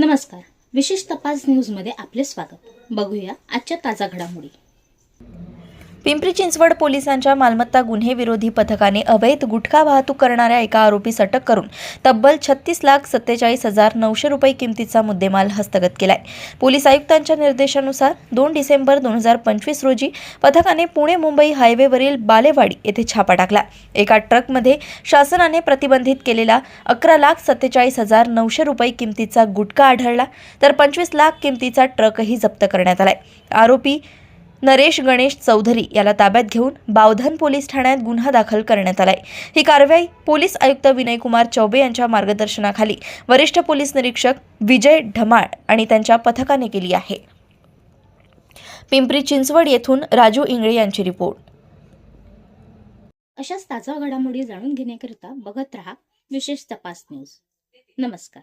नमस्कार. विशेष तपास न्यूजमध्ये आपले स्वागत. बघूया आजच्या ताजा घडामोडी. पिंपरी चिंचवड पोलिसांच्या मालमत्ता गुन्हे विरोधी पथकाने अवैध गुटखा वाहतूक करणाऱ्या एका आरोपीस अटक करून तब्बल छत्तीस लाख सत्तेचाळीस हजार नऊशे रुपये किमतीचा मुद्देमाल हस्तगत केलाय. पोलीस आयुक्तांच्या निर्देशानुसार दोन डिसेंबर दोन हजार पंचवीस रोजी पथकाने पुणे मुंबई हायवेवरील बालेवाडी येथे छापा टाकला. एका ट्रकमध्ये शासनाने प्रतिबंधित केलेला अकरा लाख सत्तेचाळीस हजार नऊशे रुपये किमतीचा गुटखा आढळला तर पंचवीस लाख किमतीचा ट्रकही जप्त करण्यात आलाय. आरोपी नरेश गणेश चौधरी याला ताब्यात घेऊन बावधन पोलीस ठाण्यात गुन्हा दाखल करण्यात आलाय. ही कारवाई पोलीस आयुक्त विनयकुमार चौबे यांच्या मार्गदर्शनाखाली वरिष्ठ पोलीस निरीक्षक विजय ढमाळ आणि त्यांच्या पथकाने केली आहे. पिंपरी चिंचवड येथून राजू इंगळे यांची रिपोर्ट. अशाच ताजा घडामोडी जाणून घेण्याकरिता बघत रहा विशेष तपास न्यूज. नमस्कार.